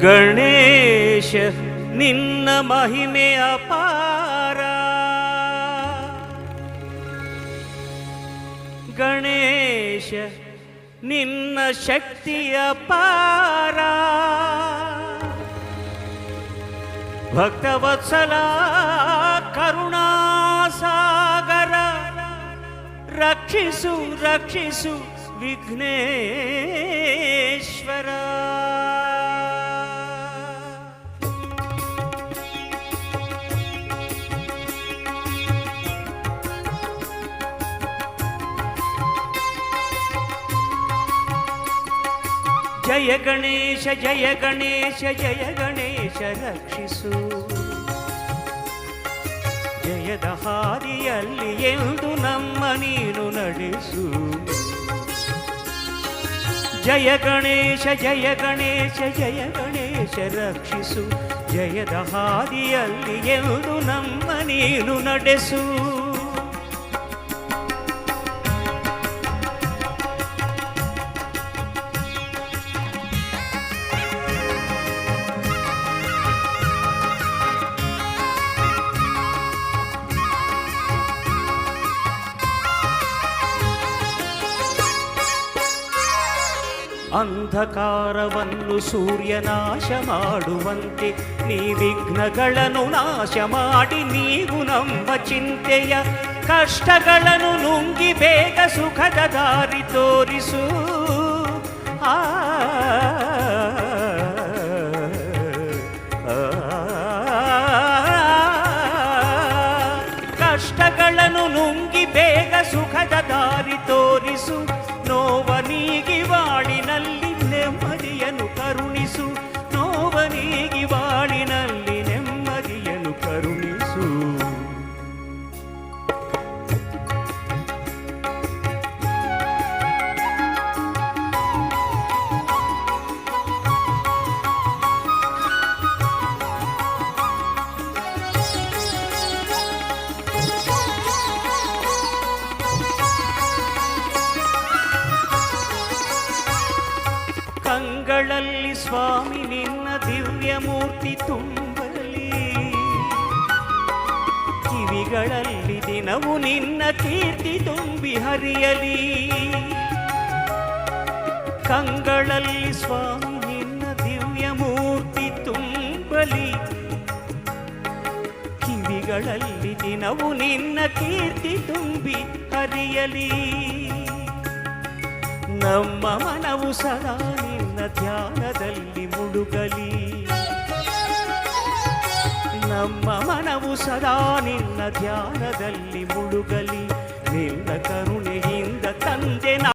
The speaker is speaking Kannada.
ಗಣೇಶ ನಿನ್ನ ಮಹಿಮೆ ಅಪಾರ ಗಣೇಶ ನಿನ್ನ ಶಕ್ತಿ ಅಪಾರ ಭಕ್ತವತ್ಸಲ ಕರುಣಾಸಾಗರ ರಕ್ಷಿಸು ರಕ್ಷಿಸು ವಿಘ್ನೇಶ್ವರ ಜಯ ಗಣೇಶ ಜಯ ಗಣೇಶ ಜಯ ಗಣೇಶ ರಕ್ಷಿಸು. ಜಯದ ಹಾದಿಯಲ್ಲಿ ಎಂದು ನಮ್ಮ ನೀನು ನಡೆಸು. ಜಯ ಗಣೇಶ ಜಯ ಗಣೇಶ ಜಯ ಗಣೇಶ ರಕ್ಷಿಸು. ಜಯದ ಹಾದಿಯಲ್ಲಿ ಎಂದು ನಮ್ಮ ನೀನು ನಡೆಸು. ಅಂಧಕಾರವನ್ನು ಸೂರ್ಯ ನಾಶ ಮಾಡುವಂತೆ ನೀ ವಿಘ್ನಗಳನ್ನು ನಾಶ ಮಾಡಿ ನೀವು ನಮ್ಮ ಚಿಂತೆಯ ಕಷ್ಟಗಳನ್ನು ನುಂಗಿ ಬೇಗ ಸುಖದ ದಾರಿ ತೋರಿಸು ಆ ಕಷ್ಟಗಳನ್ನು ನುಂಗಿ ಬೇಗ ಸುಖದ ದಾರಿ ತೋರಿಸು ಕಂಗಳಲ್ಲಿ ಸ್ವಾಮಿ ನಿನ್ನ ದಿವ್ಯ ಮೂರ್ತಿ ತುಂಬಲಿ. ಕಿವಿಗಳಲ್ಲಿ ದಿನವು ನಿನ್ನ ಕೀರ್ತಿ ತುಂಬಿ ಹರಿಯಲಿ. ಕಂಗಳಲ್ಲಿ ಸ್ವಾಮಿ ನಿನ್ನ ದಿವ್ಯ ಮೂರ್ತಿ ತುಂಬಲಿ. ಕಿವಿಗಳಲ್ಲಿ ದಿನವು ನಿನ್ನ ಕೀರ್ತಿ ತುಂಬಿ ಹರಿಯಲಿ. ನಮ್ಮ ಮನವು ಸದಾ ಸದಾ ನಿನ್ನ ಧ್ಯಾನದಲ್ಲಿ ಮುಳುಗಲಿ. ನಿನ್ನ ಕರುಣೆಯಿಂದ ತಂದೆ